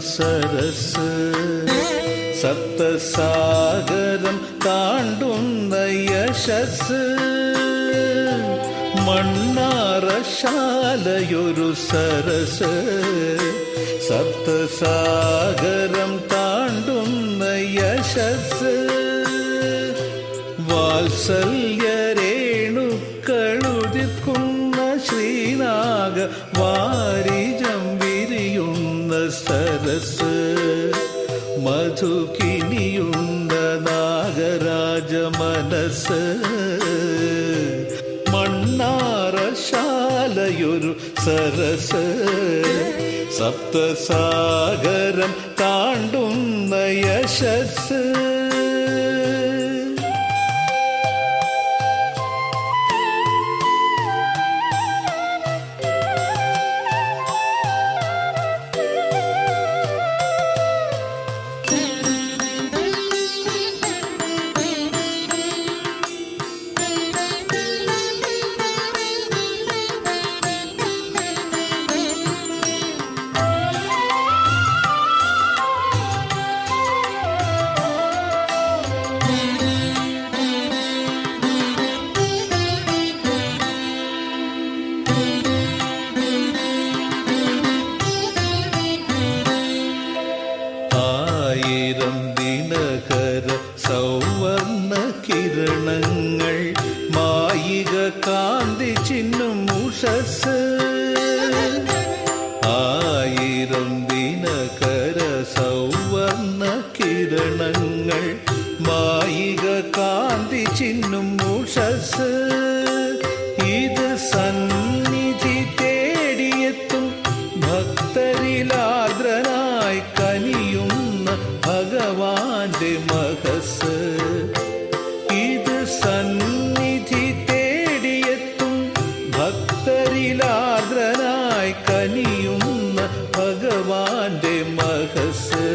സരസ്. സപ്തസാഗരം താണ്ടുന്ന യശസ്. മണ്ണാറശാലയൊരു സരസ്. സപ്തസാഗരം താണ്ടുന്ന യശസ്. വാത്സല്യരേണുക്കളുതിക്കുന്ന ശ്രീനാഗ വിരിയുന്ന സരസ് മധുകിനിയുണ്ട നാഗരാജ മനസ് മണ്ണാറശാലയൊരു സരസ്. സപ്തസാഗരം താണ്ടുന്ന യശസ് ദിനകര സൗവർണ കിരണങ്ങൾ മായിക കാന്തി ചിന്നും ഉഷസ്. ആയിരം ദിനകര സൗവർണ കിരണങ്ങൾ മായിക കാന്തി ചിഹ്നം മഹസ്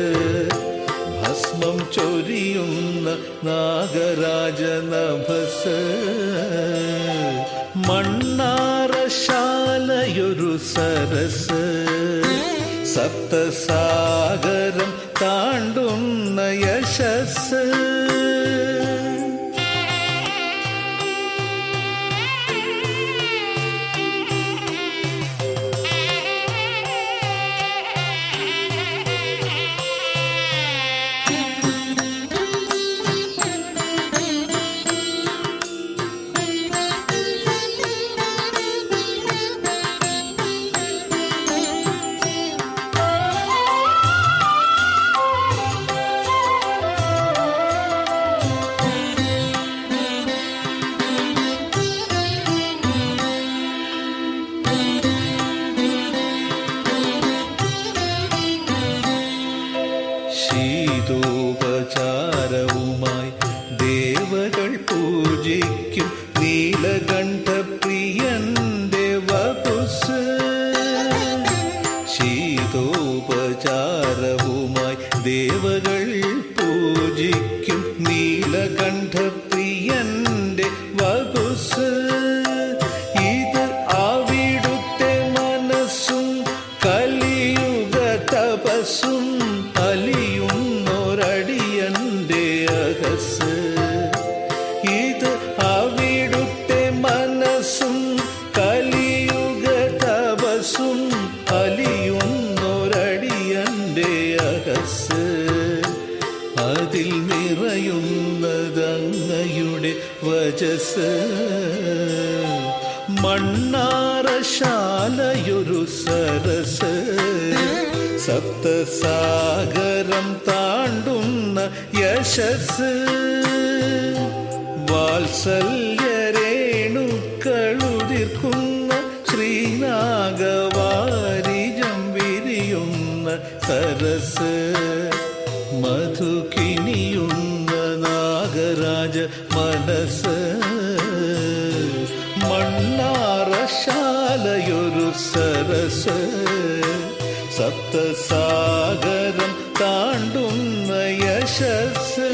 ഭസ്മം ചൊരിയുന്ന നാഗരാജനഭസ്. മണ്ണാറശാലയൊരു സരസ് സപ്തസാഗരം താണ്ടുന്ന യശസ്. ശീതോപചാരവുമായി ദേവകൾ പൂജിക്കും നീലകണ്ഠ പ്രിയൻ വപുസ് ശീതോപചാരവുമായി ദേവകൾ പൂജിക്കും നീലകണ്ഠപ്രിയന്റെ അകസ് അതിൽ നിറയുന്നതങ്ങയുടെ വചസ് മണ്ണാറശാലയൊരു സരസ്. സപ്തസാഗരം താണ്ടുന്ന യശസ്. വാത്സല്യരേണുക്കളുതിർക്കുന്ന ശ്രീനാഗവ സരസ്. മധുകിനിയുന്ന നാഗരാജ മനസ് മണ്ണാറശാലയൊരു സരസ്. സപ്തസാഗരം താണ്ടുന്ന യശസ്.